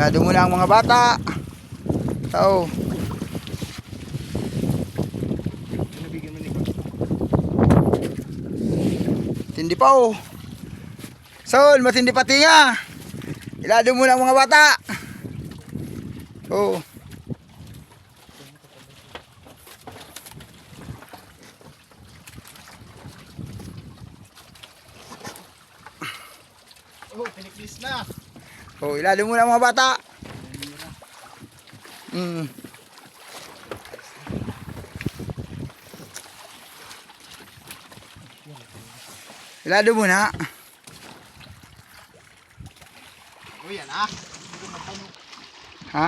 Lado muna ang mga bata. Ni Tindi pa oh. Sol, matindi pati nga. Ilado muna ang mga bata. Oh. Oh, piniklis na. Oh, ilado muna mga bata. Mm. Ilado muna. Oh, yan ah. Ha?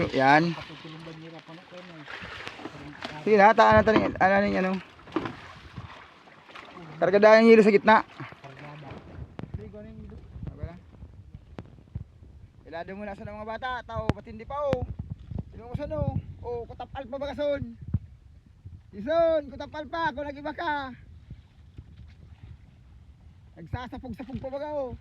So, yan. Ba nira pa na. Sige natin ano, ano, ano. Kargadahan yung hilo sa gitna. Kargada. Sige, ko yung dito. Aba na. Ilado muna sa mga bata. Tao, ba't hindi pa oh. Sino ko saan oh. Kutapal pa ba kason? Ison, kutapal pa. Kung nag-iba ka. Nagsasapog-sapog pa ba ka oh.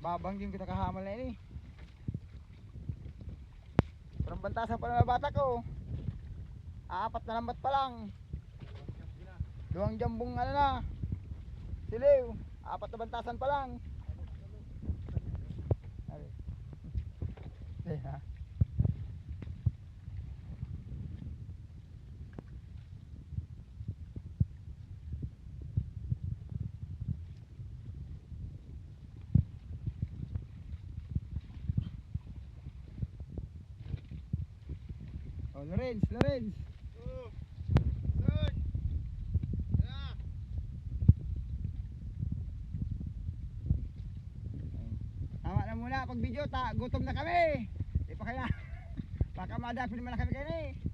Babang yung kita kahamal na ini. Parang bantasan pa na bata ko. Apat na lambat pa lang. Duwang jambong ano na. Siliw. Apat na bantasan pa lang. Eh, ha? Oh, Lorenz, Lorenz. Tama na muna pag video ta, gutom na kami. Di kaya. Baka madapin naman na kami kayo eh.